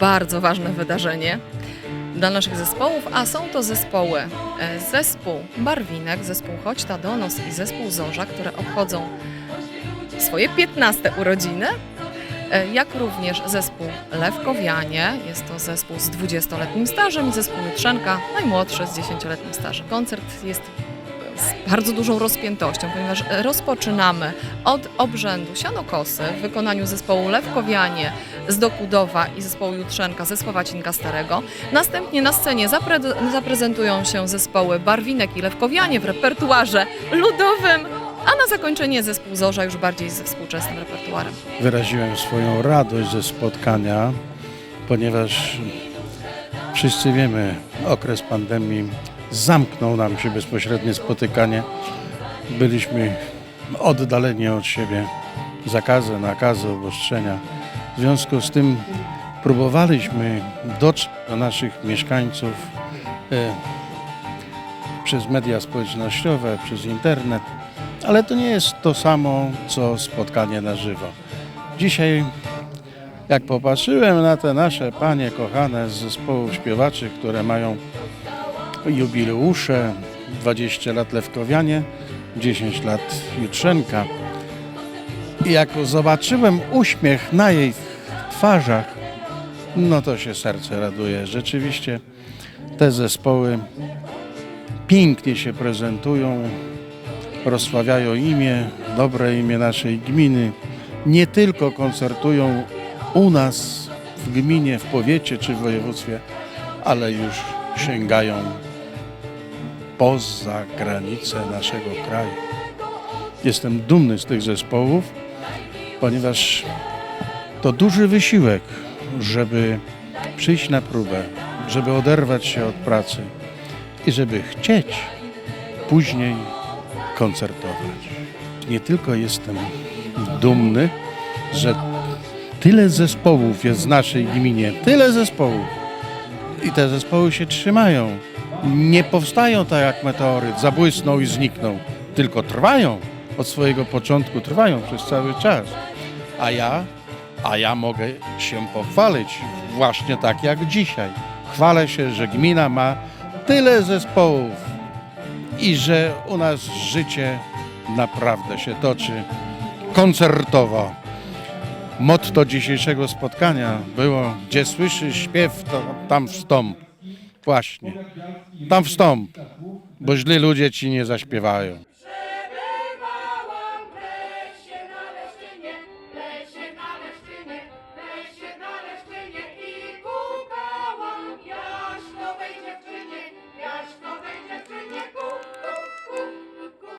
bardzo ważne wydarzenie dla naszych zespołów, a są to zespoły e, zespół Barwinek, zespół Chodź ta do nos i zespół Zorza, które obchodzą swoje 15 urodziny, e, jak również zespół Lewkowianie, jest to zespół z 20-letnim stażem zespół Jutrzenka, najmłodszy z 10-letnim stażem. Koncert jest z bardzo dużą rozpiętością, ponieważ rozpoczynamy od obrzędu sianokosy w wykonaniu zespołu Lewkowianie z Dokudowa i zespołu Jutrzenka ze Słowacinka Starego. Następnie na scenie zapre- zaprezentują się zespoły Barwinek i Lewkowianie w repertuarze ludowym, a na zakończenie zespół Zorza już bardziej ze współczesnym repertuarem. Wyraziłem swoją radość ze spotkania, ponieważ wszyscy wiemy, okres pandemii zamknął nam się bezpośrednie spotykanie. Byliśmy oddaleni od siebie, zakazy, nakazy, obostrzenia. W związku z tym próbowaliśmy dotrzeć do naszych mieszkańców e, przez media społecznościowe, przez internet, ale to nie jest to samo, co spotkanie na żywo. Dzisiaj, jak popatrzyłem na te nasze panie kochane z zespołów śpiewaczy, które mają jubileusze, 20 lat Lewkowianie, 10 lat Jutrzenka. I jak zobaczyłem uśmiech na jej twarzach, no to się serce raduje. Rzeczywiście te zespoły pięknie się prezentują, rozsławiają imię, dobre imię naszej gminy. Nie tylko koncertują u nas w gminie, w powiecie czy w województwie, ale już sięgają poza granice naszego kraju. Jestem dumny z tych zespołów, ponieważ to duży wysiłek, żeby przyjść na próbę, żeby oderwać się od pracy i żeby chcieć później koncertować. Nie tylko jestem dumny, że tyle zespołów jest w naszej gminie, tyle zespołów i te zespoły się trzymają. Nie powstają tak jak meteoryt, zabłysną i znikną, tylko trwają od swojego początku, trwają przez cały czas. A ja, a ja mogę się pochwalić właśnie tak jak dzisiaj. Chwalę się, że gmina ma tyle zespołów i że u nas życie naprawdę się toczy koncertowo. Motto dzisiejszego spotkania było, gdzie słyszysz śpiew, to tam wstąp. Właśnie, tam wstąp, bo źli ludzie ci nie zaśpiewają.